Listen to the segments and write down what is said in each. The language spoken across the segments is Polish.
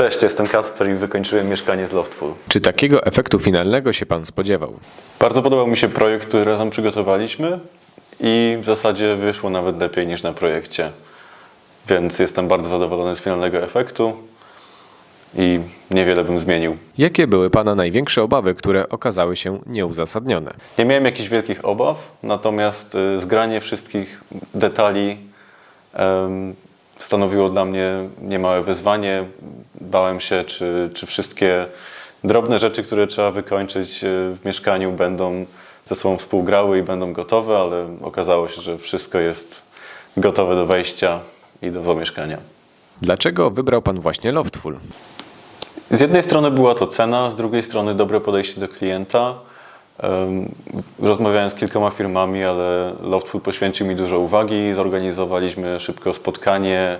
Cześć, jestem Kacper i wykończyłem mieszkanie z Loftful. Czy takiego efektu finalnego się Pan spodziewał? Bardzo podobał mi się projekt, który razem przygotowaliśmy i w zasadzie wyszło nawet lepiej niż na projekcie. Więc jestem bardzo zadowolony z finalnego efektu i niewiele bym zmienił. Jakie były Pana największe obawy, które okazały się nieuzasadnione? Nie miałem jakichś wielkich obaw, natomiast y, zgranie wszystkich detali em, stanowiło dla mnie niemałe wyzwanie. Bałem się, czy, czy wszystkie drobne rzeczy, które trzeba wykończyć y, w mieszkaniu, będą ze sobą współgrały i będą gotowe, ale okazało się, że wszystko jest gotowe do wejścia i do zamieszkania. Dlaczego wybrał Pan właśnie Loftful? Z jednej strony była to cena, z drugiej strony dobre podejście do klienta. Em, Rozmawiałem z kilkoma firmami, ale Loftfood poświęcił mi dużo uwagi. Zorganizowaliśmy szybko spotkanie.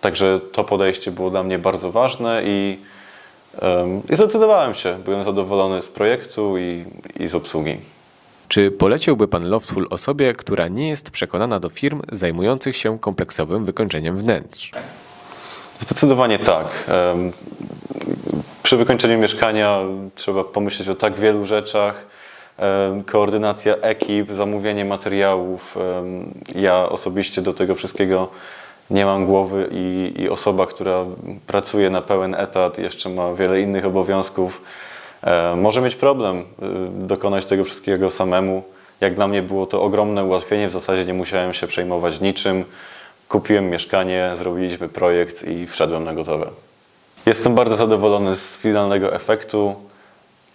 Także to podejście było dla mnie bardzo ważne i, i zdecydowałem się. Byłem zadowolony z projektu i, i z obsługi. Czy poleciłby Pan Loftful osobie, która nie jest przekonana do firm zajmujących się kompleksowym wykończeniem wnętrz? Zdecydowanie tak. Przy wykończeniu mieszkania trzeba pomyśleć o tak wielu rzeczach. Koordynacja ekip, zamówienie materiałów. Ja osobiście do tego wszystkiego nie mam głowy i, i osoba, która pracuje na pełen etat, jeszcze ma wiele innych obowiązków, e, może mieć problem y, dokonać tego wszystkiego samemu. Jak dla mnie było to ogromne ułatwienie, w zasadzie nie musiałem się przejmować niczym. Kupiłem mieszkanie, zrobiliśmy projekt i wszedłem na gotowe. Jestem bardzo zadowolony z finalnego efektu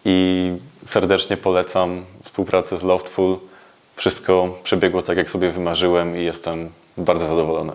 i serdecznie polecam współpracę z Loftful. Wszystko przebiegło tak, jak sobie wymarzyłem i jestem bardzo zadowolony.